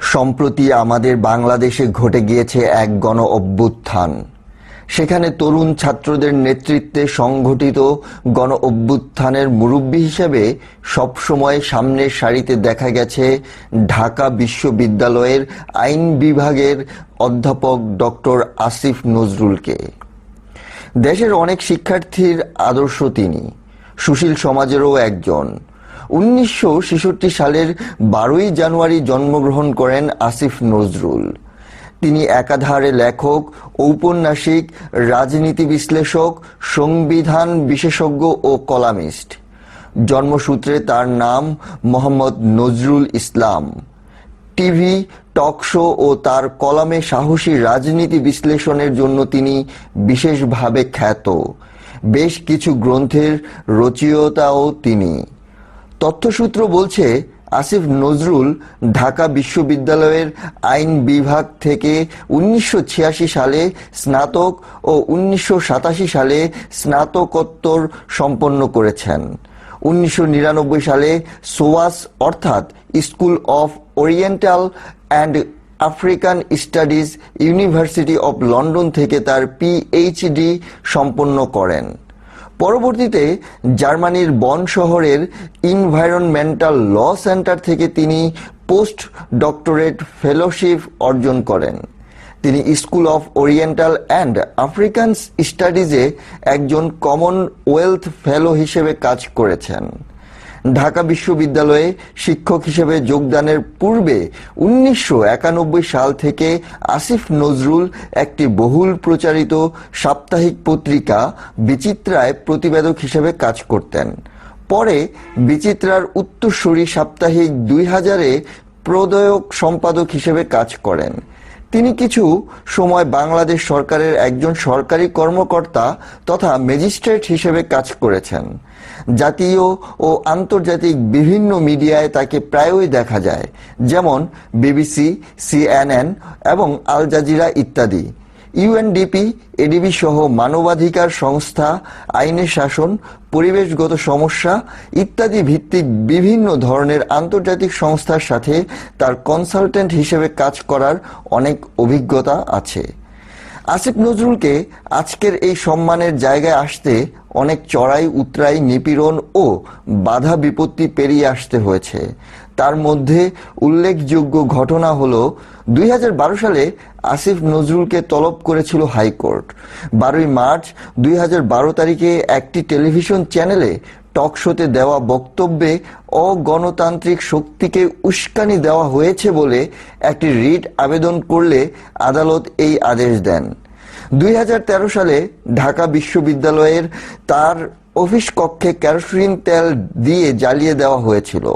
সম্প্রতি আমাদের বাংলাদেশে ঘটে গিয়েছে এক গণ অভ্যুত্থান সেখানে তরুণ ছাত্রদের নেতৃত্বে সংঘটিত গণ অভ্যুত্থানের মুরব্বী হিসেবে সবসময় সামনের সারিতে দেখা গেছে ঢাকা বিশ্ববিদ্যালয়ের আইন বিভাগের অধ্যাপক ডক্টর আসিফ নজরুলকে। দেশের অনেক শিক্ষার্থীর আদর্শ তিনি, সুশীল সমাজেরও একজন। উনিশশো ছেষট্টি সালের বারোই জানুয়ারি জন্মগ্রহণ করেন আসিফ নজরুল। তিনি একাধারে লেখক, ঔপন্যাসিক, রাজনীতি বিশ্লেষক, সংবিধান বিশেষজ্ঞ ও কলামিস্ট। জন্মসূত্রে তার নাম Mohammad Nazrul Islam. TV, talk show ও তার কলামে সাহসী রাজনীতি বিশ্লেষণের জন্য তিনি বিশেষভাবে খ্যাত। বেশ কিছু গ্রন্থের রচয়িতাও তিনি। তথ্যসূত্র বলছে, আসিফ নজরুল ঢাকা বিশ্ববিদ্যালয়ের আইন বিভাগ থেকে উনিশশো ছিয়াশি সালে স্নাতক ও উনিশশো সাতাশি সালে স্নাতকোত্তর সম্পন্ন করেছেন। উনিশশো নিরানব্বই সালে সোয়াস, অর্থাৎ school of oriental and African studies university of London থেকে তার পিএইচডি সম্পন্ন করেন। পরবর্তীতে জার্মানির বন শহরের ইনভায়রনমেন্টাল ল সেন্টার থেকে তিনি পোস্ট ডক্টরেট ফেলোশিপ অর্জন করেন। তিনি school of oriental and African স্টাডিজে একজন কমনওয়েলথ ফেলো হিসেবে কাজ করেছেন। ঢাকা বিশ্ববিদ্যালয়ে শিক্ষক হিসেবে যোগদানের পূর্বে উনিশশো একানব্বই সাল থেকে আসিফ নজরুল একটি বহুল প্রচারিত সাপ্তাহিক পত্রিকা বিচিত্রায় প্রতিবেদক হিসেবে কাজ করতেন। পরে বিচিত্রার উত্তরসূরি সাপ্তাহিক দুই হাজারে প্রদয়ক সম্পাদক হিসেবে কাজ করেন। তিনি কিছু সময় বাংলাদেশ সরকারের একজন সরকারি কর্মকর্তা তথা ম্যাজিস্ট্রেট হিসেবে কাজ করেছেন। জাতীয় ও আন্তর্জাতিক বিভিন্ন মিডিয়ায় তাকে প্রায়ই দেখা যায়, যেমন বিবিসি, সিএনএন এবং আল জাজিরা ইত্যাদি। ইউএনডিপি, এডিবি সহ মানবাধিকার সংস্থা, আইনের শাসন, পরিবেশগত সমস্যা ইত্যাদি ভিত্তিক বিভিন্ন ধরনের আন্তর্জাতিক সংস্থার সাথে তার কনসালটেন্ট হিসেবে কাজ করার অনেক অভিজ্ঞতা আছে। আসিফ নজরুলকে আজকের এই সম্মানের জায়গায় আসতে অনেক চড়াই উতরাই নিপীড়ন ও বাধা বিপত্তি পেরিয়ে আসতে হয়েছে। তার মধ্যে উল্লেখযোগ্য ঘটনা হল দুই হাজার বারো সালে আসিফ নজরুলকে তলব করেছিল হাইকোর্ট। বারোই মার্চ দুই হাজার বারো তারিখে একটি টেলিভিশন চ্যানেলে টক শোতে দেওয়া বক্তব্যে অগণতান্ত্রিক শক্তিকে উস্কানি দেওয়া হয়েছে বলে একটি রিট আবেদন করলে আদালত এই আদেশ দেন। দুই হাজার তেরো সালে ঢাকা বিশ্ববিদ্যালয়ের তার অফিস কক্ষে ক্যারোসিন তেল দিয়ে জ্বালিয়ে দেওয়া হয়েছিল।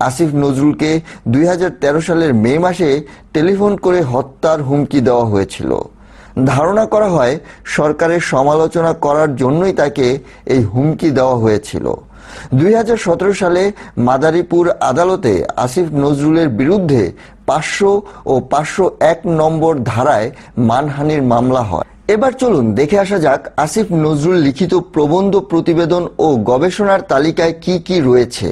আসিফ নজরুলকে দুই হাজার তেরো সালের মে মাসে টেলিফোন করে হত্যার হুমকি দেওয়া হয়েছিল। ধারণা করা হয়, সরকারের সমালোচনা করার জন্যই তাকে এই হুমকি দেওয়া হয়েছিল। দুই হাজার সতেরো সালে মাদারীপুর আদালতে আসিফ নজরুলের বিরুদ্ধে পাঁচশো ও পাঁচশো এক নম্বর ধারায় মানহানির মামলা হয়। এবার চলুন দেখে আসা যাক আসিফ নজরুল লিখিত প্রবন্ধ প্রতিবেদন ও গবেষণার তালিকায় কি কি রয়েছে।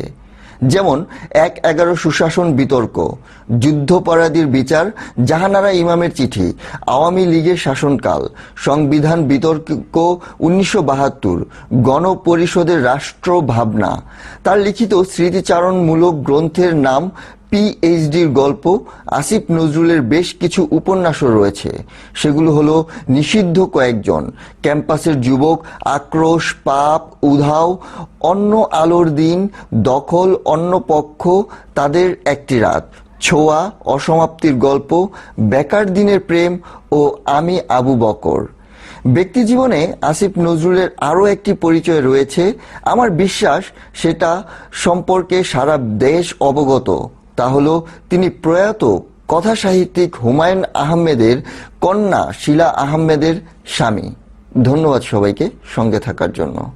যেমন, এক এগারো সুশাসন বিতর্ক, যুদ্ধপরাধীর বিচার, জাহানারা ইমামের চিঠি, আওয়ামী লীগের শাসনকাল, সংবিধান বিতর্ক উনিশশো বাহাত্তর, গণপরিষদের রাষ্ট্র ভাবনা তার লিখিত স্মৃতিচারণমূলক গ্রন্থের নাম পিএইচডির গল্প আসিফ নজরুলের বেশ কিছু উপন্যাসও রয়েছে। সেগুলো হলো নিষিদ্ধ কয়েকজন, ক্যাম্পাসের যুবক, আক্রোশ, পাপ, উধাও, অন্য আলোর দিন, দখল, অন্য পক্ষ, তাদের একটি রাত। ছোঁয়া, অসমাপ্তির গল্প, বেকার দিনের প্রেম ও আমি আবু বকর। ব্যক্তি জীবনে আসিফ নজরুলের আরও একটি পরিচয় রয়েছে। আমার বিশ্বাস সেটা সম্পর্কে সারা দেশ অবগত। তা হল, তিনি প্রয়াত কথা সাহিত্যিক হুমায়ুন আহমেদের কন্যা শিলা আহমেদের স্বামী। ধন্যবাদ সবাইকে সঙ্গে থাকার জন্য।